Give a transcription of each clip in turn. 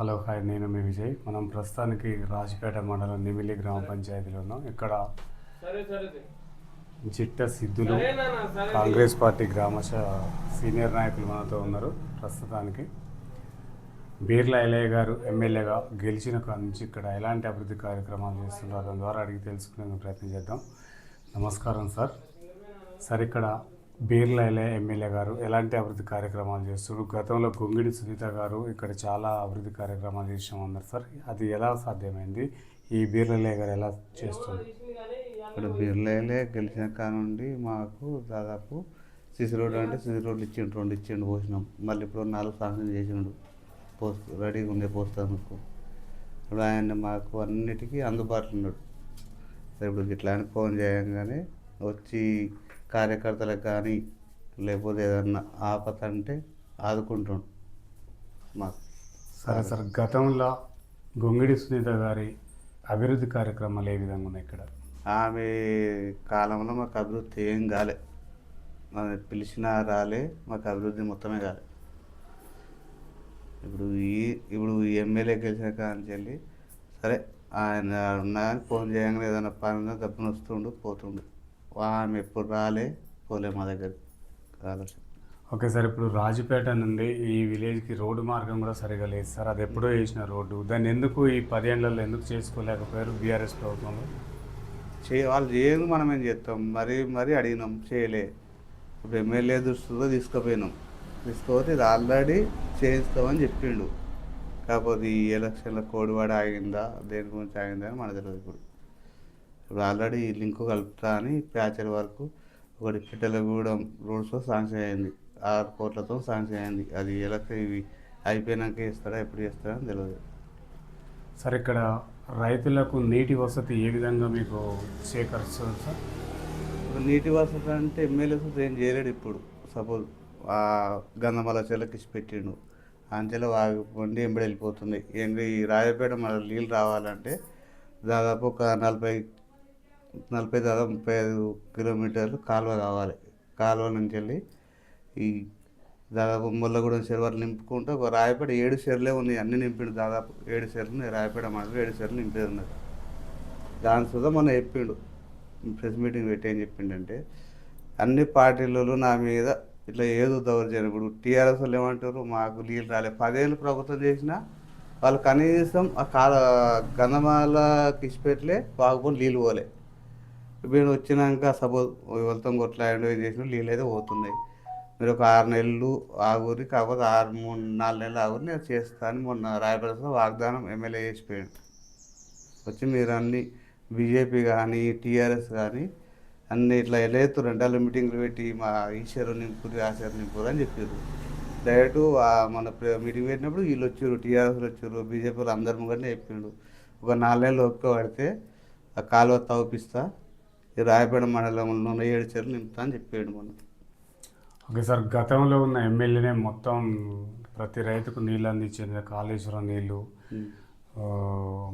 Hello hi. నేను మీ విజయ్. మనం ప్రస్తుతానికి రాజపేట మండలం నిమిలి గ్రామ పంచాయతీలో ఉన్నాం. ఇక్కడ చిట్ట సిద్ధులు కాంగ్రెస్ పార్టీ గ్రామ సీనియర్ నాయకులు మనతో ఉన్నారు ప్రస్తుతానికి. బీర్ల ఎలయ్య గారు ఎమ్మెల్యేగా గెలిచిన నుంచి ఇక్కడ ఎలాంటి అభివృద్ధి కార్యక్రమాలు చేస్తున్నారో దాని ద్వారా అడిగి తెలుసుకునే ప్రయత్నం చేద్దాం. నమస్కారం సార్. సార్ ఇక్కడ బీర్లైల ఎమ్మెల్యే గారు ఎలాంటి అభివృద్ధి కార్యక్రమాలు చేస్తారు గతంలో గొంగిడి సునీత గారు ఇక్కడ చాలా అభివృద్ధి కార్యక్రమాలు చేసాం అన్నారు సార్. అది ఎలా సాధ్యమైంది? ఈ బీర్లలే గారు ఎలా చేస్తుంది ఇక్కడ బీర్లైలే గెలిచిన కానుండి మాకు దాదాపు సిసి రోడ్ అంటే సిసి రోడ్లు ఇచ్చిండు రెండు ఇచ్చిండు పోసినాం. మళ్ళీ ఇప్పుడు నాలుగు శాంక్షన్ చేసిండు పోస్ట్ రెడీగా ఉండే పోస్తానుకు ఇప్పుడు ఆయన మాకు అన్నిటికీ అందుబాటులో ఉన్నాడు. సరే ఇప్పుడు ఇట్లా అని ఫోన్ చేయంగానే వచ్చి కార్యకర్తలకు కానీ లేకపోతే ఏదన్నా ఆపత అంటే ఆదుకుంటుండు. మాకు సరే సార్. గతంలో గొంగిడి సునీత గారి అభివృద్ధి కార్యక్రమాలు ఏ విధంగా ఉన్నాయి ఇక్కడ? ఆమె కాలంలో మాకు అభివృద్ధి ఏం కాలే. మనం పిలిచినా రాలే మాకు అభివృద్ధి మొత్తమే కాలే. ఇప్పుడు ఈ ఇప్పుడు ఎమ్మెల్యే గెలిచిన కాని వెళ్ళి సరే ఆయన ఉన్నా కానీ ఫోన్ చేయగానే ఏదైనా పని ఉన్నా వస్తుండు పోతుండు. ఆమె ఎప్పుడు రాలే పోలే మా దగ్గర. ఆలోచన ఓకే సార్ ఇప్పుడు రాజపేట నుండి ఈ విలేజ్కి రోడ్డు మార్గం కూడా సరిగా లేదు సార్. అది ఎప్పుడో వేసిన రోడ్డు. దాన్ని ఎందుకు ఈ పదేళ్ళలో ఎందుకు చేసుకోలేకపోయారు బీఆర్ఎస్ ప్రభుత్వంలో? చేయ వాళ్ళు చేయను మనం ఏం చేస్తాం? మరీ మరీ అడిగినాం చేయలే. ఇప్పుడు ఎమ్మెల్యే దృష్టిలో తీసుకుపోయినాం. తీసుకుపోతే ఇది ఆల్రెడీ చేయిస్తామని చెప్పిండు. కాకపోతే ఈ ఎలక్షన్ల కోడివాడ ఆగిందా దేని గురించి ఆగిందా అని మనకు తెలియదు ఇప్పుడు. ఇప్పుడు ఆల్రెడీ లింకు కలుపుతా అని ప్యాచర్ వరకు ఒకటి పిట్టలగూడెం రోడ్స్ శాంక్షన్ అయింది. ఆరు కోట్లతో శాంక్షన్ అయింది. అది ఎలక్షన్ ఇవి అయిపోయినాక ఇస్తాడా ఎప్పుడు చేస్తాడా అని తెలియదు సార్ ఇక్కడ రైతులకు నీటి వసతి ఏ విధంగా మీకు సేకరిస్తుంది సార్? ఇప్పుడు నీటి వసతి అంటే ఎమ్మెల్యేస్ ఏం చేయలేడు ఇప్పుడు. సపోజ్ ఆ గంధమల చెల్లకి ఇచ్చి పెట్టిండు. అంచెల వాగి ఎంబడి వెళ్ళిపోతుంది. ఏంటి ఈ రాజపేట మన నీళ్ళు రావాలంటే దాదాపు ఒక నలభై నలభై దాదాపు ముప్పై ఐదు కిలోమీటర్లు కాలువ కావాలి. కాలువ నుంచి వెళ్ళి ఈ దాదాపు ముల్లగూడెం చెరువులు నింపుకుంటే ఒక రాయపేట ఏడు చెరువులే ఉన్నాయి. అన్ని నింపిండు దాదాపు ఏడు చెరువులు రాయపేట మనకు ఏడు చెరువులు నింపేది ఉన్నది. దాని సుధా మొన్న చెప్పిండు. ప్రెస్ మీటింగ్ పెట్టి ఏం చెప్పిండంటే అన్ని పార్టీలలో నా మీద ఇట్లా ఏదో దౌర్జన్యం. ఇప్పుడు టీఆర్ఎస్ వాళ్ళు ఏమంటారు? మాకు నీళ్ళు రాలే. పదేళ్ళు ప్రభుత్వం చేసినా వాళ్ళు కనీసం ఆ కాల గంధమాల ఇచ్చిపెట్టలే బాగుపోయి నీళ్ళు పోలే. ఇప్పుడు వచ్చినాక సపోజ్ వెళ్తాం కొట్లాడి ఏం చేసిన నీళ్ళు అయితే పోతున్నాయి. మీరు ఒక ఆరు నెలలు ఆగురి కాకపోతే ఆరు మూడు నాలుగు నెలలు ఆగురి నేను చేస్తాను. మొన్న రాయపల్లిలో వాగ్దానం ఎమ్మెల్యే చేసిపోయాడు. వచ్చి మీరు అన్ని బీజేపీ కానీ టీఆర్ఎస్ కానీ అన్ని ఇట్లా ఎలేత్తు రెండాల మీటింగ్లు పెట్టి మా ఈశ్వరు నింపురి ఆశారు నింపురు అని చెప్పారు డైరెక్ట్ మన మీటింగ్ పెట్టినప్పుడు వీళ్ళు వచ్చారు టీఆర్ఎస్లు వచ్చారు బీజేపీలు వాళ్ళు అందరి ముంగనే చెప్పిండు ఒక నాలుగు నెలలు ఒప్పుకోబడితే పడితే ఆ కాలువ తవ్విస్తా ఈ రాయపేట మండలంలో ఉన్న ఏడు చెరువులు నింపుతా అని చెప్పాడు మనం ఓకే సార్ గతంలో ఉన్న ఎమ్మెల్యేనే మొత్తం ప్రతి రైతుకు నీళ్ళు అందించింది కాళేశ్వరం నీళ్ళు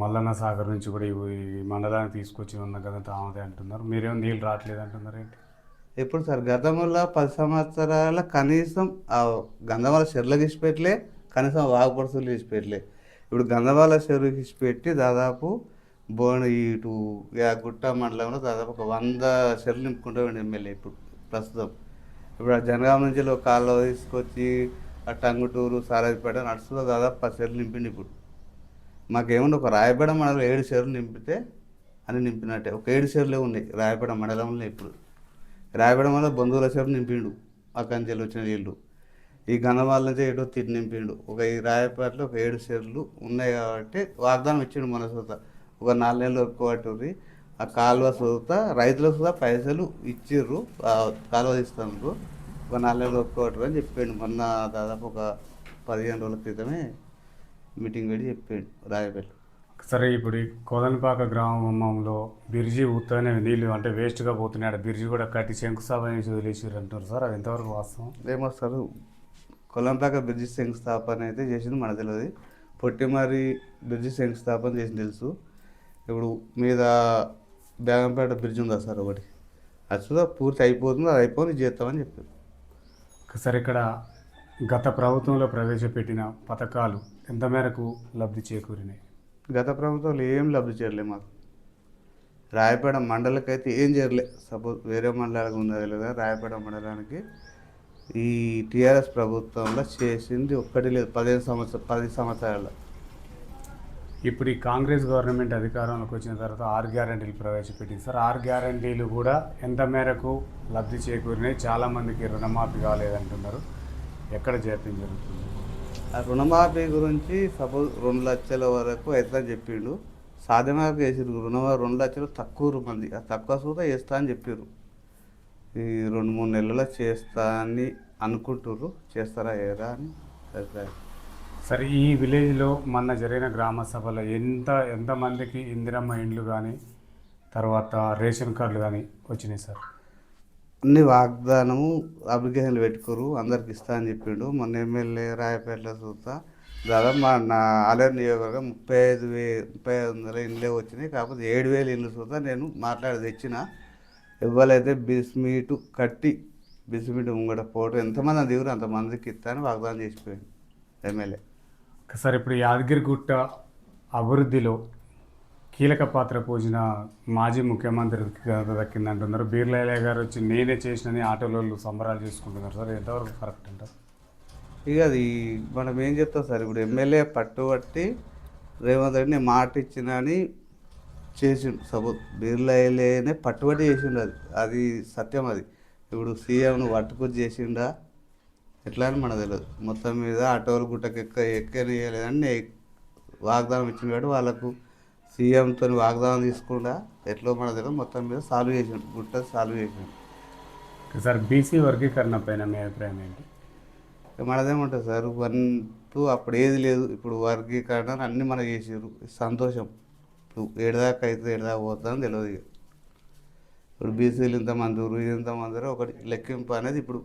మల్లన్న సాగర్ నుంచి కూడా ఈ మండలానికి తీసుకొచ్చి ఉన్న గత ఆమెదే అంటున్నారు. మీరేమో నీళ్ళు రావట్లేదు అంటున్నారు ఏంటి? ఎప్పుడు సార్ గతంలో పది సంవత్సరాల కనీసం ఆ గంధమాల చెరువులకు ఇచ్చిపెట్టలే కనీసం వాగుపడుతులు ఇచ్చిపెట్టలే ఇప్పుడు గంధమాల చెరువుకి ఇచ్చిపెట్టి దాదాపు బోన్ ఇటు గుట్ట మండలంలో దాదాపు ఒక వంద చెరువులు నింపుకుంటూ ఎమ్మెల్యే ఇప్పుడు ప్రస్తుతం. ఇప్పుడు ఆ జనగామ నుంచి ఒక కాలువ తీసుకొచ్చి ఆ టంగుటూరు సారాజపేట నడుస్తుందో దాదాపు పది చెరువులు నింపింది ఇప్పుడు. మాకేముంది ఒక రాయపేట మండలం ఏడు చెరువులు నింపితే అని నింపినట్టే. ఒక ఏడు చెరువులే ఉన్నాయి రాయపేట మండలంలో ఇప్పుడు. రాయపేట వల్ల బంధువుల చెరువు నింపిండు అక్కడి నుంచి వచ్చిన నీళ్ళు ఈ గన్నవాళ్ళ నుంచి ఏడో తిరిగి నింపిండు. ఒక ఈ రాయపేటలో ఒక ఏడు చెరువులు ఉన్నాయి కాబట్టి వాగ్దానం ఇచ్చిండు మన ఒక నాలుగు నెలలు ఒప్పుకోబట్టి ఆ కాలువ సొంత రైతులకు కూడా పైసలు ఇచ్చిర్రు. కాలువ ఇస్తున్నారు ఒక నాలుగు నెలలు ఒప్పుకోబట్టు అని చెప్పిండు. మొన్న దాదాపు ఒక పదిహేను రోజుల క్రితమే మీటింగ్ పెట్టి చెప్పిండు రాయపేట సరే ఇప్పుడు కోదనపాక గ్రామంలో బిర్జి ఉత్తనే నీళ్ళు అంటే వేస్ట్గా పోతున్నాయి. ఆడ బిర్జి కూడా కట్టి శంకుస్థాపన చేసి వదిలేసారు అంటున్నారు సార్. అది ఎంతవరకు వాస్తవం? ఏమొస్తారు కొలంపాక బ్రిడ్జి శంకుస్థాపన అయితే చేసింది మనకు తెలియదు పొట్టిమారి బ్రిడ్జి శంకుస్థాపన చేసింది తెలుసు. ఇప్పుడు మీద బేగంపేట బ్రిడ్జ్ ఉందా సార్ ఒకటి? అది కూడా పూర్తి అయిపోతుంది అది అయిపోయింది చేస్తామని చెప్పారు. సార్ ఇక్కడ గత ప్రభుత్వంలో ప్రవేశపెట్టిన పథకాలు ఎంత మేరకు లబ్ధి చేకూరినాయి? గత ప్రభుత్వాలు ఏం లబ్ధి చేయలే మాకు. రాయపేట మండలకైతే ఏం చేయలే. సపోజ్ వేరే మండలాలకు ఉందో కానీ రాయపేట మండలానికి ఈ టీఆర్ఎస్ ప్రభుత్వంలో చేసింది ఒక్కటి లేదు. పదిహేను సంవత్సరం పది సంవత్సరాల ఇప్పుడు ఈ కాంగ్రెస్ గవర్నమెంట్ అధికారంలోకి వచ్చిన తర్వాత ఆరు గ్యారంటీలు ప్రవేశపెట్టింది. సార్ ఆరు గ్యారంటీలు కూడా ఎంత మేరకు లబ్ధి చేకూరినాయి? చాలామందికి రుణమాఫీ కాలేదంటున్నారు. ఎక్కడ జాప్యం జరుగుతుంది? ఆ రుణమాఫీ గురించి సపోజ్ రెండు లక్షల వరకు అయితే చెప్పిండు. సాధ్యమే చేసిరు రుణమా రెండు లక్షలు తక్కువ మంది ఆ తక్కువ సూత చేస్తా అని చెప్పారు ఈ రెండు మూడు నెలల్లో చేస్తా అని అనుకుంటుర్రు. చేస్తారా ఏరా అని అభిప్రాయం. సరే ఈ విలేజ్లో మొన్న జరిగిన గ్రామ సభలో ఎంత ఎంతమందికి ఇందిరమ్మ ఇండ్లు కానీ తర్వాత రేషన్ కార్డులు కానీ వచ్చినాయి సార్? అన్ని వాగ్దానము అప్లికేషన్లు పెట్టుకోరు అందరికి ఇస్తా అని చెప్పిండు. మొన్న ఎమ్మెల్యే రాయపేటలో చూస్తా దాదాపు మా నా ఆలయం నియోజకవర్గం ముప్పై ఐదు వే ముప్పై ఐదు వందల ఇండ్లే వచ్చినాయి. కాకపోతే ఏడు వేలు ఇండ్లు చూస్తా నేను మాట్లాడి తెచ్చిన. ఇవ్వాలైతే బిస్మీటు కట్టి బిస్మీటు ముంగట పోవటం. ఎంతమంది దిగురు అంతమందికి ఇస్తాను వాగ్దానం చేసిపోయింది ఎమ్మెల్యే. సార్ ఇప్పుడు యాదగిరిగుట్ట అభివృద్ధిలో కీలక పాత్ర పోసిన మాజీ ముఖ్యమంత్రి దక్కింది దక్కిందంటున్నారు. బీర్లాలయ్య గారు వచ్చి నేనే చేసినని ఆటోలో సంబరాలు చేసుకుంటున్నారు. సార్ ఎంతవరకు కరెక్ట్ అంటారు ఇక అది మనం ఏం చెప్తాం సార్ ఇప్పుడు ఎమ్మెల్యే పట్టుబట్టి రేవంత్ రెడ్డి నేను మాట ఇచ్చిన అని చేసిండు. సపోజ్ బిర్లాయలేనే పట్టుబట్టి చేసిండు అది. అది సత్యం అది. ఇప్పుడు సీఎంను పట్టుకొచ్చి చేసిండా? ఎట్లా అని మనకు తెలియదు మొత్తం మీద ఆటోలు గుట్టకు ఎక్క ఎక్కనియలేదని వాగ్దానం ఇచ్చిన కాబట్టి వాళ్ళకు సీఎంతో వాగ్దానం తీసుకుండా ఎట్లో మనకు తెలియదు మొత్తం మీద సాల్వ్ చేసిండు. గుట్ట సాల్వ్ చేసిండు. సార్ బీసీ వర్గీకరణ పైన మీ అభిప్రాయం ఏంటి? మనదేముంటుంది సార్ వన్ టూ అప్పుడు ఏది లేదు. ఇప్పుడు వర్గీకరణ అన్నీ మనం చేసారు సంతోషం. ఇప్పుడు ఏడదాకా అయితే ఏడదాకా పోతుందని తెలియదు ఇప్పుడు బీసీలు ఇంతమంది ఇంతమంది ఒకటి లెక్కింపు అనేది ఇప్పుడు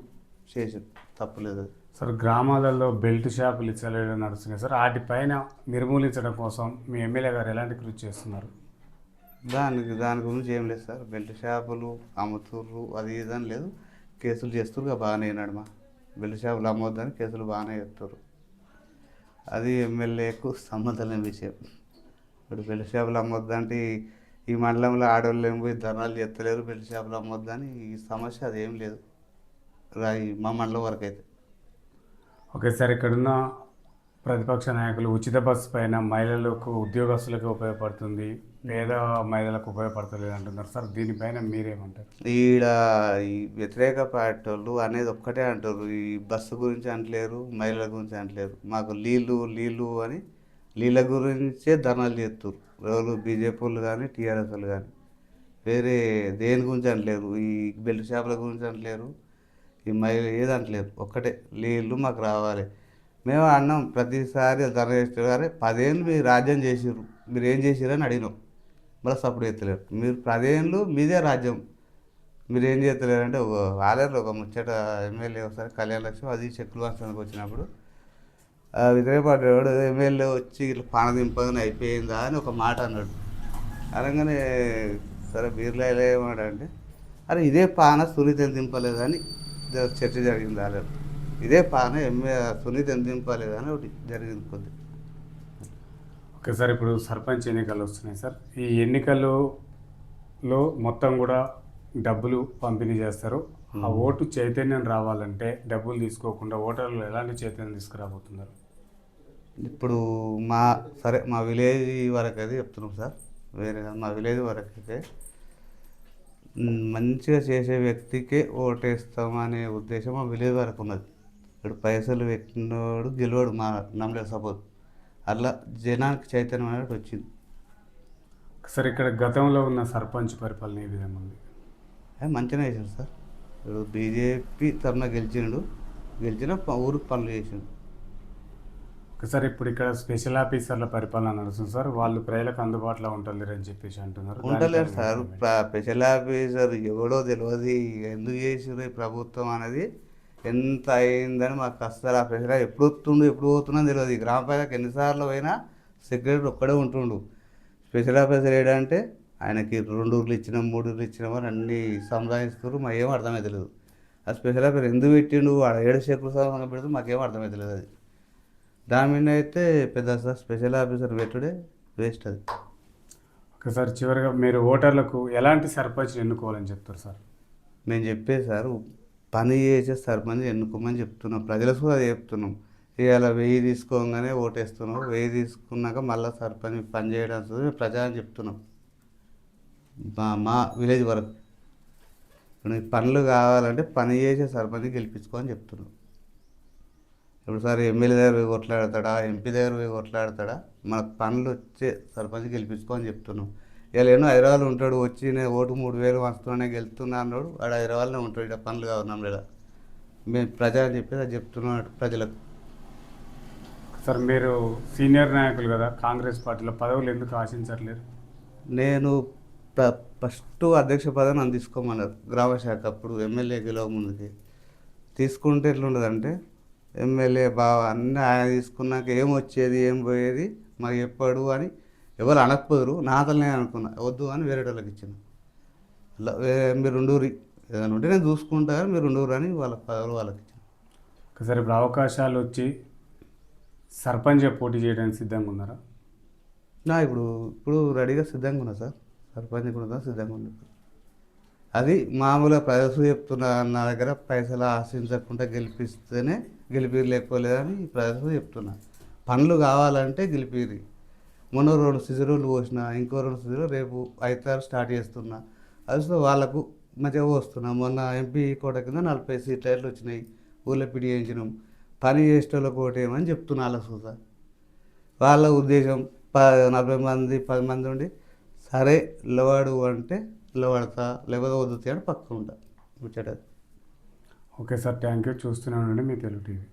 చేసింది తప్పులేదు. సార్ గ్రామాలలో బెల్ట్ షాపులు ఇచ్చలేడం నడుస్తున్నాయి సార్. వాటిపైన నిర్మూలించడం కోసం మీ ఎమ్మెల్యే గారు ఎలాంటి కృషి చేస్తున్నారు? దానికి దాని గురించి ఏం లేదు సార్. బెల్ట్ షాపులు అమ్ముతుర్రు అది ఇది అని లేదు. కేసులు ఇక బాగానే నడమ బెల్ట్ షాపులు అమ్మొద్దని కేసులు బాగానే చేస్తారు అది ఎమ్మెల్యేకు సంబంధం లేని విషయం. ఇప్పుడు బెల్ట్ షాపులు అమ్మొద్దంటే ఈ- మండలంలో ఆడవాళ్ళు ఏం పోయి ధర్నాలు చేస్తలేరు బెల్ట్ షాపులు అమ్మొద్దని ఈ సమస్య అదేం లేదు. రా ఈ మా మండలం వరకు అయితే ఓకే సార్ ఇక్కడున్న ప్రతిపక్ష నాయకులు ఉచిత బస్సు పైన మహిళలకు ఉద్యోగస్తులకు ఉపయోగపడుతుంది. పేద మహిళలకు ఉపయోగపడతలేదు అంటున్నారు సార్ దీనిపైన మీరేమంటారు? ఈడ ఈ వ్యతిరేక పార్టీ వాళ్ళు అనేది ఒక్కటే అంటారు. ఈ బస్సు గురించి అంటలేరు మహిళల గురించి అంటలేరు. మాకు నీళ్ళు నీళ్ళు అని నీళ్ళ గురించే ధర్నాలు చేస్తారు. ఎవరు బీజేపీ వాళ్ళు కానీ టీఆర్ఎస్ వాళ్ళు కానీ. వేరే దేని గురించి అంటలేరు. ఈ బెల్ట్ షాపుల గురించి అంటలేరు. ఈ మహిళ ఏదంటలేదు ఒక్కటే. నీళ్ళు మాకు రావాలి. మేము అన్నాం ప్రతిసారి ధర్మేశ్వర గారు పదేళ్ళు మీరు రాజ్యం చేసిర్రు. మీరు ఏం చేసిరని అడిగినాం. మళ్ళీ సపోర్ట్ చేస్తలేరు. మీరు పదేళ్ళు మీదే రాజ్యం. మీరు ఏం చేస్తలేరంటే ఒక ఆలయంలో ఒక ముచ్చట ఎమ్మెల్యే ఒకసారి కళ్యాణ లక్ష్మి అది చెక్కులు వంచడానికి వచ్చినప్పుడు ఆ విజయపాటి వాడు ఎమ్మెల్యే వచ్చి ఇట్లా పాన అయిపోయిందా అని ఒక మాట అన్నాడు. అనగానే సరే బీర్లా ఏమాడంటే అరే ఇదే పాన సునీతని దింపలేదని చర్చ జరిగింది ఆలయం ఇదే పాన ఎమ్మె సునీతని దింపలేదని ఒకటి జరిగింది కొద్ది. ఓకే సార్ ఇప్పుడు సర్పంచ్ ఎన్నికలు వస్తున్నాయి సార్. ఈ ఎన్నికల్లో మొత్తం కూడా డబ్బులు పంపిణీ చేస్తారు. ఆ ఓటు చైతన్యం రావాలంటే డబ్బులు తీసుకోకుండా ఓటర్లు ఎలాంటి చైతన్యం తీసుకురాబోతున్నారు? ఇప్పుడు మా సరే మా విలేజ్ వరకు అయితే చెప్తున్నాం సార్. వేరే మా విలేజ్ వరకు అయితే మంచిగా చేసే వ్యక్తికే ఓటేస్తామనే ఉద్దేశం మా విలేజ్ వరకు ఉన్నది. ఇప్పుడు పైసలు పెట్టినోడు గెలవాడు మా నమ్మలేదు సపోజ్. అట్లా జనానికి చైతన్యం అనేది వచ్చింది. సార్ ఇక్కడ గతంలో ఉన్న సర్పంచ్ పరిపాలన ఏ విధంగా ఉంది? మంచిగా చేసిండు సార్. ఇప్పుడు బీజేపీ తరఫున గెలిచిండు. గెలిచిన ఊరికి పనులు చేసిండు. సార్ ఇప్పుడు ఇక్కడ స్పెషల్ ఆఫీసర్ల పరిపాలన నడుస్తుంది సార్. వాళ్ళు ప్రజలకు అందుబాటులో ఉండలేరు అని చెప్పేసి అంటున్నారు. ఉండలేరు సార్. స్పెషల్ ఆఫీసర్ ఎవడో తెలియదు ఎందుకు చేసిరు ఈ ప్రభుత్వం అనేది? ఎంత అయిందని మాకు అస్సలు ఆ స్పెషల్ ఎప్పుడు వస్తుండు ఎప్పుడు పోతున్నా తెలియదు గ్రామ పంచాయతీకి ఎన్నిసార్లు పోయినా సెక్రటరీ ఒక్కడే ఉంటుండు. స్పెషల్ ఆఫీసర్ ఏంటంటే ఆయనకి రెండు ఊర్లు ఇచ్చినాం మూడు ఊర్లు ఇచ్చినాం అని అన్ని సంపాదిస్తారు మాకు ఏం అర్థమై తెలియదు ఆ స్పెషల్ ఆఫీసర్ ఎందుకు పెట్టిండు? ఆడ ఏడు చెక్కులు సంబంధం పెడితే మాకేం తెలియదు అది. దాని మీద అయితే పెద్ద సార్ స్పెషల్ ఆఫీసర్ పెట్టుడే వేస్ట్ అది. ఓకే సార్ చివరిగా మీరు ఓటర్లకు ఎలాంటి సర్పంచ్ ఎన్నుకోవాలని చెప్తారు సార్? మేము చెప్పే సార్ పని చేసే సర్పంచ్ ఎన్నుకోమని చెప్తున్నాం. ప్రజలకు కూడా అది చెప్తున్నాం. ఇవాళ వెయ్యి తీసుకోగానే ఓటేస్తున్నాం వెయ్యి తీసుకున్నాక మళ్ళీ సర్పంచ్ పని చేయడం మేము ప్రజలని చెప్తున్నాం. మా మా విలేజ్ వరకు. పనులు కావాలంటే పని చేసే సర్పంచ్ గెలిపించుకో అని చెప్తున్నాం. ఇప్పుడు సార్ ఎమ్మెల్యే దగ్గర పోయి కొట్లాడతాడా ఎంపీ దగ్గర పోయి కొట్లాడతాడా? మనకు పనులు వచ్చే సర్పంచ్ గెలిపించుకో అని చెప్తున్నాం. ఇలా ఎన్నో హైదరాబాద్ ఉంటాడు వచ్చి నేను ఓటు మూడు వేలు వస్తున్నానే గెలుతున్నా అన్నాడు. ఆడ హైదరాబాద్లో ఉంటాడు ఇక్కడ పనులు కావాలి లేదా? మేము ప్రజా అని చెప్పేది అది చెప్తున్నాడు ప్రజలకు. సార్ మీరు సీనియర్ నాయకులు కదా కాంగ్రెస్ పార్టీలో పదవులు ఎందుకు ఆశించట్లేరు నేను ఫస్ట్ అధ్యక్ష పదవి నన్ను తీసుకోమన్నారు గ్రామ శాఖ అప్పుడు ఎమ్మెల్యే గెలవ ముందుకి తీసుకుంటే ఎట్లుండదంటే ఎమ్మెల్యే బావ అన్నీ ఆయన తీసుకున్నాక ఏం వచ్చేది ఏం పోయేది మాకు చెప్పాడు అని ఎవరు అనకపోదురు. నాతలనే అనుకున్నా వద్దు అని వేరే వాళ్ళకి ఇచ్చిన మీరు ఉండూరి ఏదైనా ఉంటే నేను చూసుకుంటా మీరు ఉండూరు అని వాళ్ళ పదవులు వాళ్ళకి ఇచ్చిన. ఓకే సార్ ఇప్పుడు అవకాశాలు వచ్చి సర్పంచ్ పోటీ చేయడానికి సిద్ధంగా ఉన్నారా? నా ఇప్పుడు ఇప్పుడు రెడీగా సిద్ధంగా ఉన్నా సార్. సర్పంచ్ కూడా సిద్ధంగా ఉంది అది మామూలుగా ప్రజలు చెప్తున్నా నా దగ్గర పైసలు ఆశించకుండా గెలిపిస్తేనే గెలిపిరి లేకపోలేదని ప్రజలు చెప్తున్నా. పనులు కావాలంటే గెలిపిరి. మొన్న రెండు సిజరులు పోసిన ఇంకో రెండు సిజరులు రేపు ఐతారు స్టార్ట్ చేస్తున్నా. అసలు వాళ్ళకు మంచిగా పోస్తున్నా. మొన్న ఎంపీ కోట కింద నలభై సీట్లు వచ్చినాయి. ఊళ్ళో పిడి చేయించినాం. పని చేసేటోళ్ళకి ఓటేయమని చెప్తున్నా వాళ్ళ చూసా వాళ్ళ ఉద్దేశం ప నలభై మంది పది మంది ఉండి సరే లోవాడు అంటే లోవాడతా లేకపోతే వద్దుతాయి అని పక్కన ఉంటా. ముచ్చట. ఓకే సార్ థ్యాంక్ యూ చూస్తున్నానండి మీ తెలుగు టీవీ.